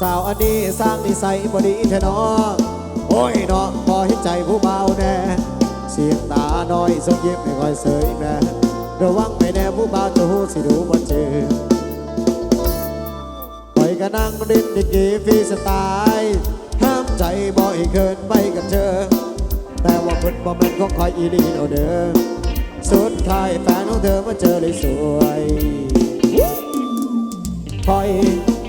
สาวอันนี้สร้างนิสัยบดีแท้นอโอ้ยเนาะพอเห็นใจผู้เบาแน่เสียงตาน้อยสงยิ้มไม่ค่อยเสยแม่ระวังไม่แน่ผู้เบาจะหูสิดูบ่เจอคอยก็นั่งดินดิกีฟีสไตล์ห้ามใจบ่ให้เกินไปกับเธอ แต่ว่าพิ่นบ่แม่นของคอยอีลีเอาเด้อสุดท้ายแฟนของเธอมาเจอเลยสวยคอย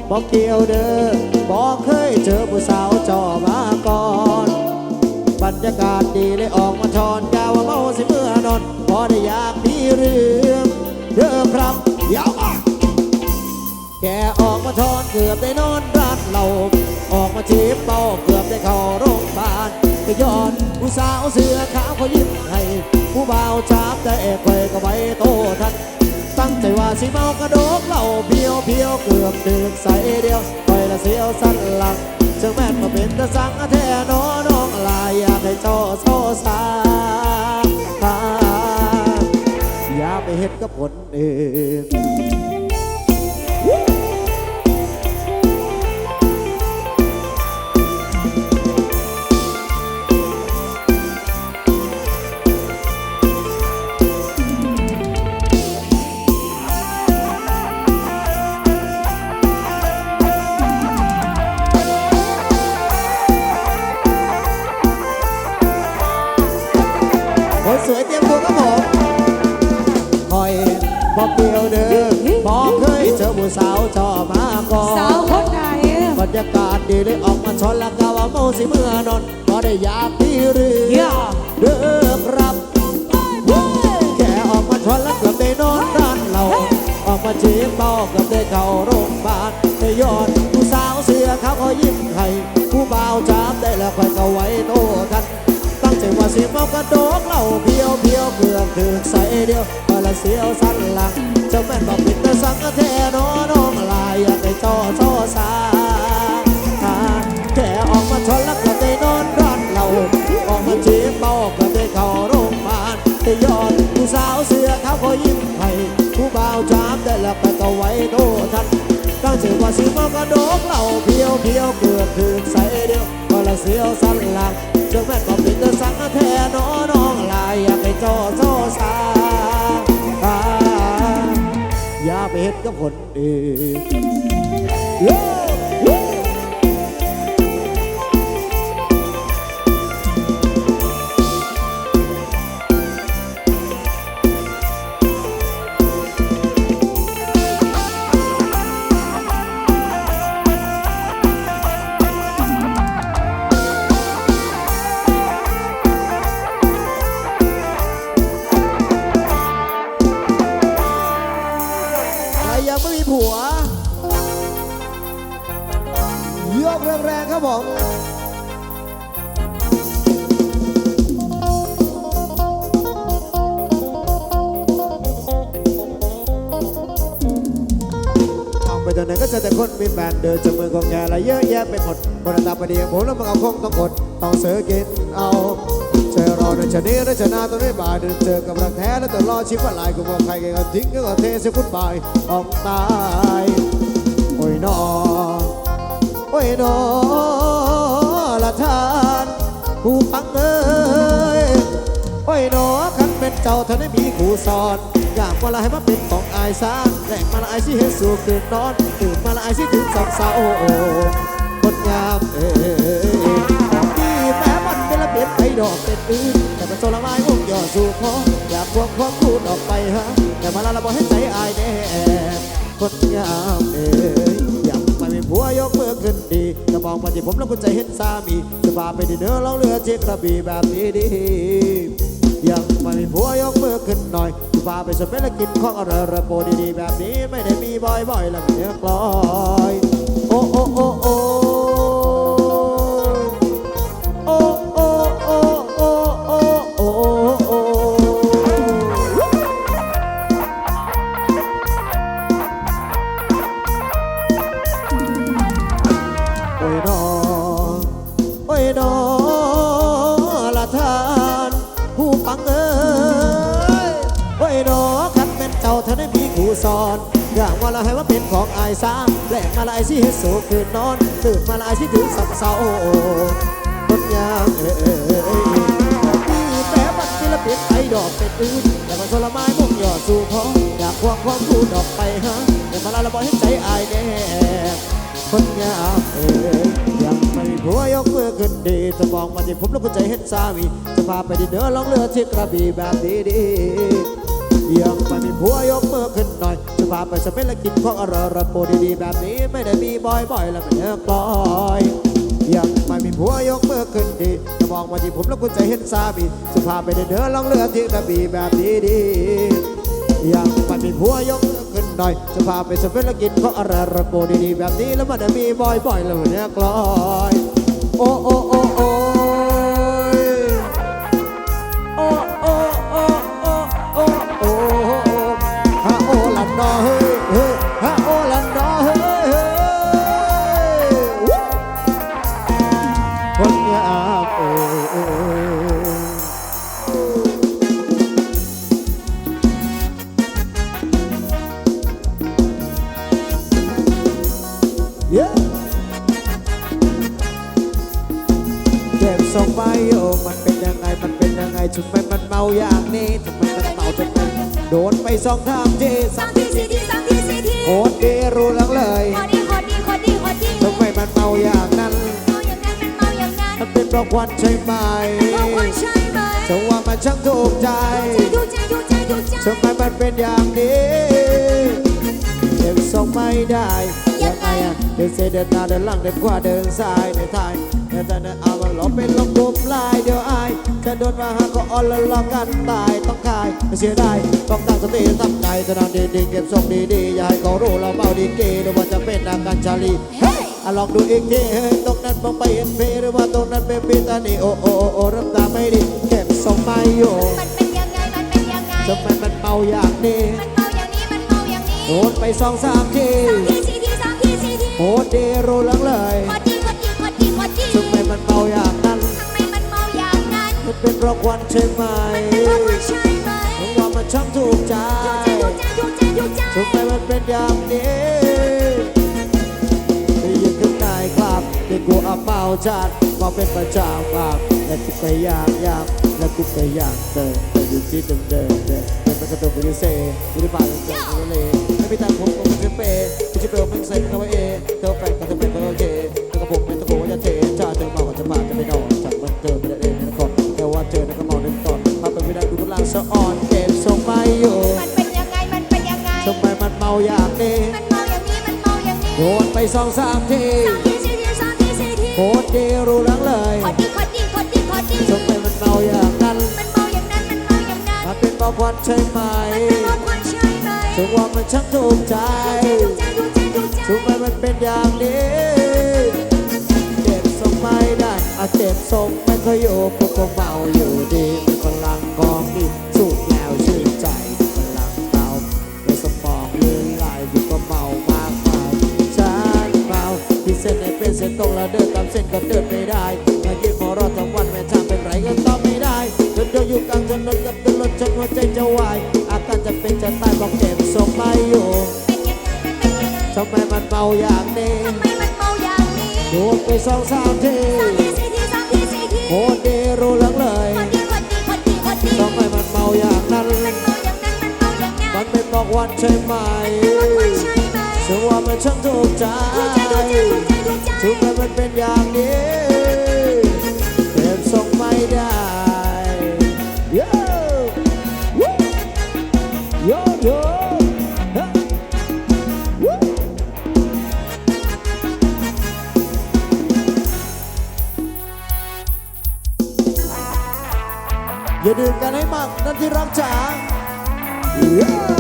บอกเกี่ยวเด้อบอกเคยเจอผู้สาวจอมาก่อน บรรยากาศดีเลยออกมาทอนกาวว่าเมาสิเมื่อนอนพอได้อยากมีเรื่องเด้อครับยาวมาแกออกมาทอนเกือบได้นอนร้านเราออกมาจีบเบาเกือบได้เข้าโรงพยาบาลก็ย้อนผู้สาวเสื้อขาวเขายิ้มให้ผู้บ่าวจับได้เอกเคยก็ไว้โตทัน ตั้งใจว่าสิเมากระโดกเหล่าเพียวเพียวเกือบดึกใส่เดียวคอยละเสียวสั้นหลังเชิงแม่นมาเป็นตะสังแท้น้อน้องลายอยากให้เจ้าโซซาอย่าไปเห็ดกับคนอื่น สาวจอมาก่อนสาวคนไหนบรรยากาศดีเลยออกมาชนละกาว่าเมาสิเมื่อนอนก็ได้อยากที่เรืออย่าเด้อครับแค่ออกมาชนแล้วเกือบได้นอนร้านเราออกมาจีบเบาเกือบได้เข้าโรงพยาบาลได้ยอดผู้สาวเสือเขาก็ยิ้มให้ผู้บ่าวจับได้แล้วค่อยก็ไว้โตกัน ว่าสิเมากระโดกเหล่าเพียวเพียวเกือบถึงใส่เดียวพอละเสียวสั้นหลังเจ้าแม่นบอกเป็นตะสังแท้น้อน้องลายอยากให้จ่อช่อสาแค่ออกมาชนแล้วก็ได้นอนร้านเราออกมาจีบเบาก็ได้เข้าโรงพยาบาลแต่ยอดผู้สาวเสือเขาก็ยิ้มให้ผู้บ่าวจับได้แล้วก็ก็ไว้โตทัน ตั้งใจว่าสิมากระโดกเหล่าเพียวเพียวเกือบถึงใส่เดียวพอละเสียวสันหลังเจ้าแม่นบอกเป็นตะสังแท้น้อน้องลายอยากให้จ่อจ่อสาอย่าไปเห็นกับคนอื่น คนเดินจากเมืองของแกอะเยอะแยะไปหมดคนอันดับไปดียผมแล้วมึงเอาคงต้องกดต้องเสือกินเอาเจอรอในชะนี้และชนะตัวนี้บ่ายเดินเจอกับรักแท้แล้วตัวรอชิบว่าลายกูบอกใครแกก็ทิ้งก็เทเสียฟุตบายออกตายโอ้ยนอโอ้ยนอละทานผู้ฟังเอ้ยโอ้ยนอคันเป็นเจ้าเธอได้มีครูสอน มาละให้มาเป็นของอายซาแรกมาละอายสิเฮ็ดสู่คืนนอนตื่นมาละอายสิถึงสองสาวโอ้โอ้คนงามเอ้ยของดีแม้มันเป็นละเบียดไปดอกเป็นอื่นแต่มันโซละไม้งุ่มย่อสู่คออยากพวงความคูดออกไปฮะแต่มาละละบอกให้ใจอายแน่คนงามเอ้ยอยากไม่มีผัวยกมือขึ้นดีจะมองมาที่ผมแล้วคุณใจเห็นสามีจะพาไปดินเนอร์ล่องเรือเจ็กระบี่แบบนี้ดีอยังไม่มีผัวยกมือขึ้นหน่อย พาไปสเปนและกินของอร่อยระโปดีๆแบบนี้ไม่ได้มีบ่อยๆแล้วม่เนื้อกลอย โอ้โอ้โอ้โอ้ สอนอยากว่าเราให้ว่าเป็นของอายสาแหลกมาลายสิเฮ็ดสูคืนนอนตื่นมาลายสิถึงสับเสาคนยามเอ้ยเอ้ยเอ้ยเอ้ยมีแต่บัดศิลปินไอดอกเป็นอื่นแต่มันสลไม้มุ่งยอดสู่พออยากควงความพูดอกไปฮะแต่มาลายเราบอกให้ใจอายแน่คนยามเอ้ยยังไม่มีผัวยกมือขึ้นดีจะมองมาที่ผมแล้วก็ใจเห็นสามีจะพาไปดินเดอลองเรือที่กระบี่แบบดีดี ๆยังไม่มีผัวยกมือขึ้นหน่อยจะพาไปสเปนและกินของอร่อยๆโปรดีๆแบบนี้ไม่ได้มีบ่อยๆแล้วไม่เลิกปล่อยยังไม่มีผัวยกมือขึ้นดีจะมองมาที่ผมแล้วคุณใจเห็นสามีจะพาไปเดินล่องเรือที่กระบี่แบบดีๆยังไม่มีผัวยกมือขึ้นหน่อยจะพาไปสเปนและกินของอร่อยๆโปรดีๆแบบนี้แล้วมันได้มีบ่อยๆแล้วไม่เลิกปล่อย นั้นมันเป็นเพราะควันใช่ไหมเพราะคนใช่ไหมฉันว่ามันช่างถูกใจดูใจดูใจดูใจทำไมมันเป็นอย่างนี้เก็บส่งไม่ได้ยังไงอะเดินเซเดินหน้าเดินหลังเดินขวาเดินซ้ายเดินท้ายเดินแต่เดินเอามันหลบเป็นลมกลุ่มลายเดี๋ยวอายจะโดนมาหาก็อ่อนละลองกันตายต้องคายไม่เสียดายต้องตั้งสติทำใจจะนอนดีๆเก็บทรงดีๆอย่าให้เขารู้เราเมาดีเกหรือว่าจะเป็นอาการชาลีเฮ้ยอะ ลองดูอีกทีเฮ้ยตรงนั้นมองไปเห็นเพหรือว่าตรงนั้นเป็นปีตานีโอ้โอ้โอ้โอ้รับตาไม่ดีเก็บทรงไม่อยู่มันเป็นยังไงมันเป็นยังไงทำไมมันเมาอย่างนี้มันเมาอย่างนี้มันเมาอย่างนี้โดนไปสองสามทีสองทีสี่ทีสองทีสี่ทีโหดดีรู้หลังเลยขอดีขอดีขอดีขอดีทำไมมันเมาอย่างนั้นทำไมมันเมาอย่างนั้นมันเป็นเพราะควันใช่ไหมเพราะคนใช่ไหมเพราะว่ามันช่างถูกใจดูใจดูใจดูใจทำไมมันเป็นอย่างนี้ ครับได้กูอับเมาจัดมาเป็นประจำครับและกูก็อยากอยากและกูก็อยากเดินแต่อยู่ที่เดิมเดิมเดิมเป็นมันกระตุกไปดิเซ่ไม่ได้บ้านเกิดไม่เลยไม่มีตังค์ผมผมจะเปย์ไม่ใช่เปย์ไม่ใส่คำว่าเอเธอแฟนก็จะเป็นก็โอเคเธอกับผมไม่ต้องกลัวว่าจะเทถ้าเธอเมาก็จะมาจะไม่นอนจากมันเกิดไม่ได้เองนะคนแต่ว่าเธอนั้นก็เมาในตอนมาเป็นไม่ได้ดูพลังสะอ่อนเก็บทรงไม่อยู่มันเป็นยังไงมันเป็นยังไงทำไมมันเมาอย่างนี้มันเมาอย่างนี้มันเมาอย่างนี้โดนไปสองสามที ดีรู้หลังเลยขอดีขอดีขอดีขอดีทำไมมันเมาอย่างนั้น มันเมาอย่างนั้น มันเมาอย่างนั้น มันเป็นเพราะควันใช่ไหมมันเป็นเพราะคนใช่ไหมถึงว่ามันช่างถูกใจดูใจดูใจดูใจทำไมมันเป็นอย่างนี้เจ็บทรงไม่ได้อาเจ็บทรงไม่เคยอยู่พวกก็เมาอยู่ดี ล้วเดินตามเส้นก็เดินไม่ได้มายืนมอรอทั้งวันแม่ทางเป็นไรก็ตอบไม่ได้จนเดินอยู่กลางถนนกับถนนจนหัวใจจะวาย อาการจะเป็นจะตายบอกเจ็บทรงไม่อยู่ทำไมมันเมาอย่างนี้ทำไมมันเมาอย่างนี้โดนไปสองสามทีสองทีสี่ทีทีสี่ทีโคตรดีรู้หลังเลยขอดีขอดีขอดีขอดีทำไมมันเมาอย่างนั้น มันเมาอย่างนั้นมันเมาอย่างนั้นมันเป็นบอกวันใช่ไหม เพราะคนว่ามันช่างถูกใจดูใจดูใจดูใจมันเป็นอย่างนี้เก็บทรงไม่ได้โยโยโยอย่าดื่มกันให้มากนั่นที่รักจ๋าโ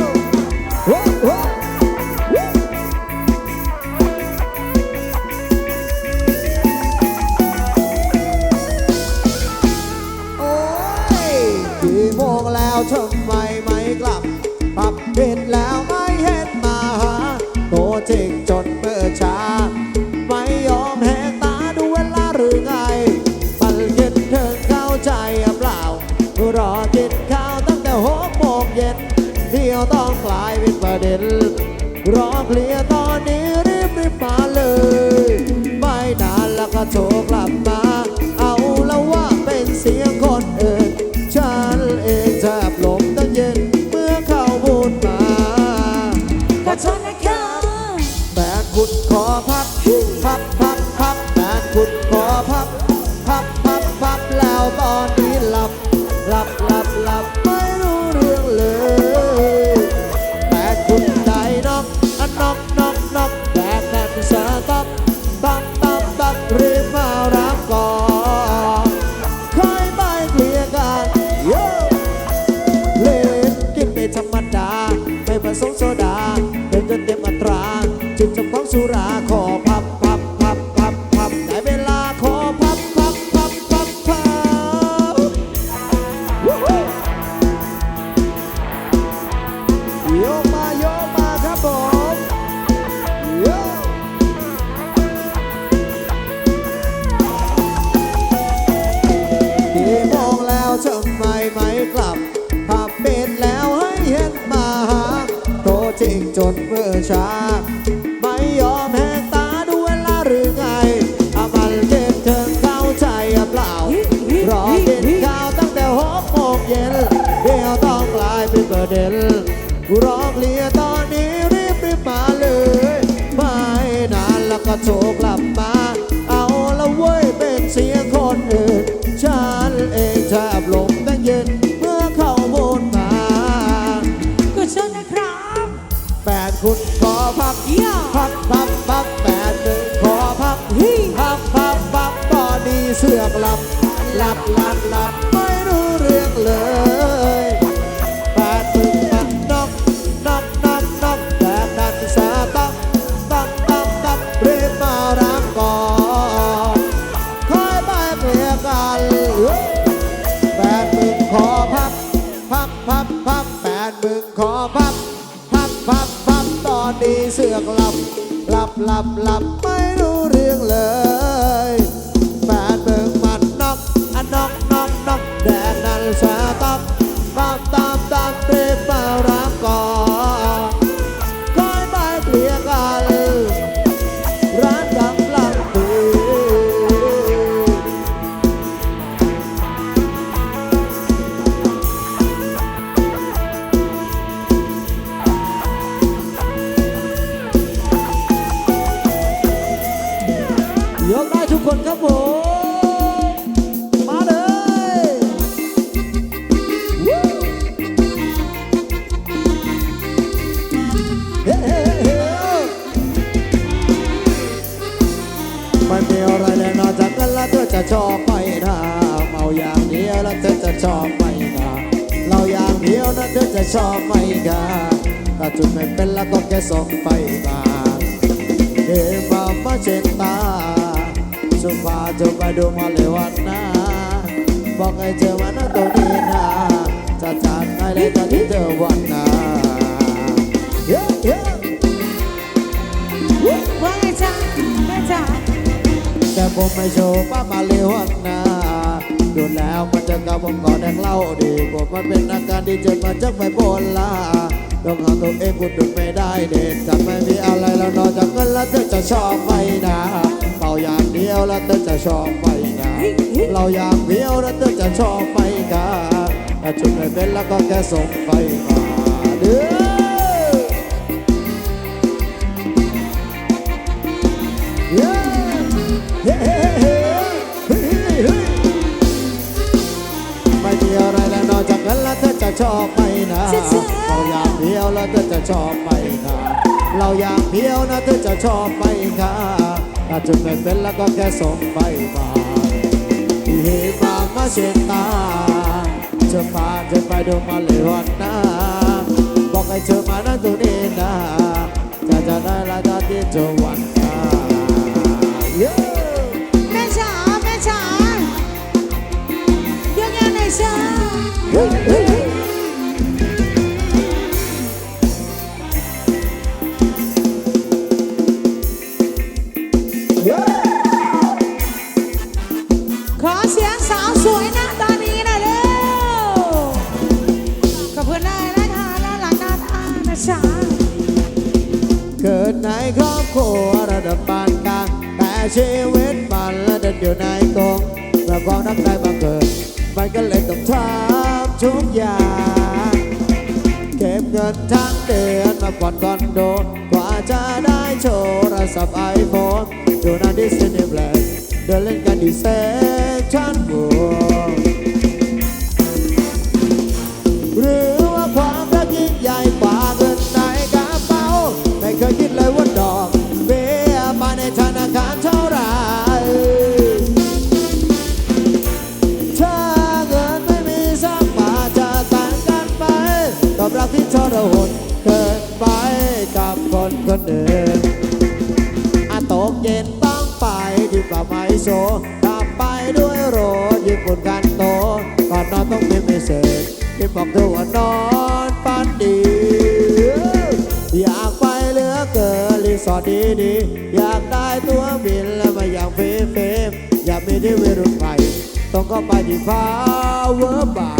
า แจริงจนเมื่อช้า ไม่ยอมแหกตาดูเวลาหรือไงอามันเก็บเชิงเข้าใจเปล่า รอกินข้าวตั้งแต่หกโมงเย็นเดี๋ยวต้องกลายเป็นประเด็นร้องเลียตอนนี้รีบรีบมาเลย ไม่นานแล้วก็จบ เสือกหลับหลับหลับหลับไม่รู้เรื่องเลยแปดมึงมันนกนกนกนกแต่ดันสาตักตักตักตักรีบมารับก่อนคอยไปเปลี่ยกันแปดมึงขอพับพับพับพับแปดมึงขอพับพับพับพับตอนนี้เสือกหลับหลับหลับหลับไม่ ลจุดไม่เป็นแล้วก็แค่ส่งไปมาเดมามาเจตาสุภาจงไปดูมาเลยวันนาบอกให้เจอวันนะตัวนี้นะจะจัดไห้เลยตอนที่เจอวันนาเย้เย้ว่าไงจ๊ะแม่จ๊ะแต่ผมไม่โชว์ป้ามาเลยวันนาดูแล้วมันจะกับผมก่อนแดงเล่าดีผมมันเป็นอาการดีจนมาจากไปโบนลา ต้องหาตัวเองคุณดูไม่ได้เด็ดจะไม่มีอะไรแล้วนอกจากเงินแล้วเธอจะชอบไหมนะเป่าอย่างเดียวแล้วเธอจะชอบไหมนะเราอย่างเดียวแล้วเธอจะชอบไหมกันแต่จุดไม่เป็นแล้วก็แค่ส่งไปมาเด้อไม่มีอะไรแล้วนอกจากนั้นแล้วเธอจะชอบไหมนะ เพียวแล้วเธอจะชอบไหมคะเราอยากเพียวนะเธอจะชอบไหมคะถ้าจะไม่เป็นแล้วก็แค่ส่งไปมาที่มามาเชตาจะพาเธอไปดูมาเลยวันนะบอกให้เธอมานั่งตรงนี้นะจะจะได้ละจะที่จะวัน กอนโดกว่าจะได้โชว์รัพไอโฟนดูนดิสนีย์แบล็กเดินเล่นกันดิเซ็นทรัลเวิ กลับมาอิโซกลับไปด้วยโรญี่ปุ่นกันโต ก่อนนอนต้องพิมพ์ให้เสร็จพิมพ์บอกเธอว่านอนฝันดี อยากไปเลือเกินรีสอร์ทดีๆอยากได้ตัวบินแล้วมาอย่างเฟเฟอยากมีที่วิรุณไปต้องก็ไปที่ฟ้าเวอร์บา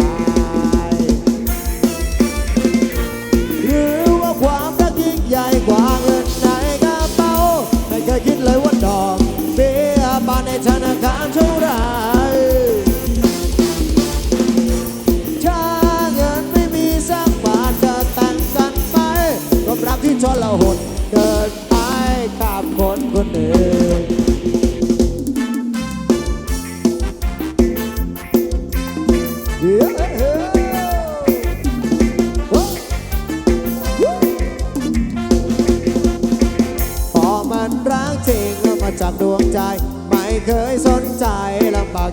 下な感情だ。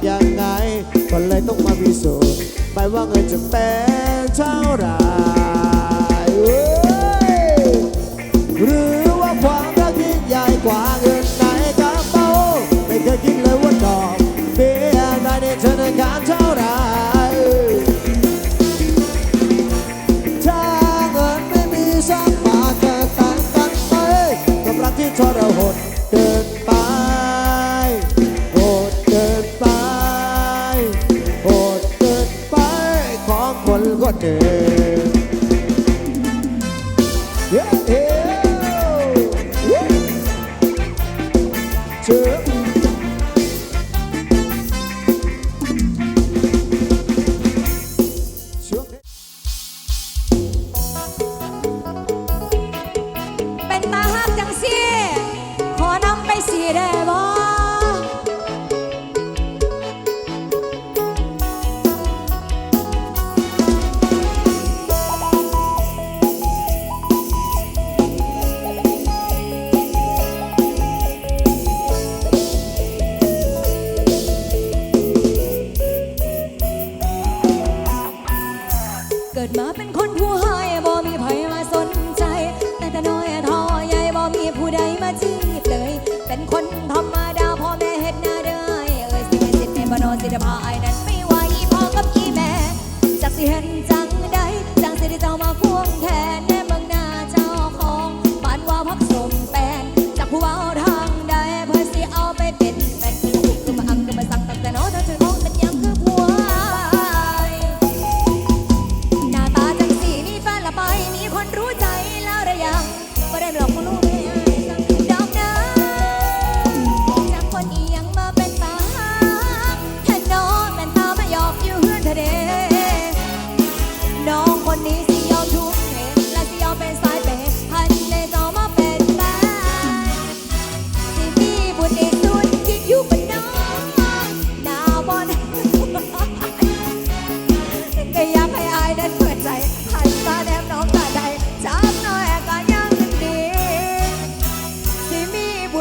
ยังไง ก็เลยต้องมาพิสูจน์ไปว่าเงินจะเป็นเท่าไร่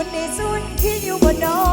นในส่วนที่อยู่บนดอย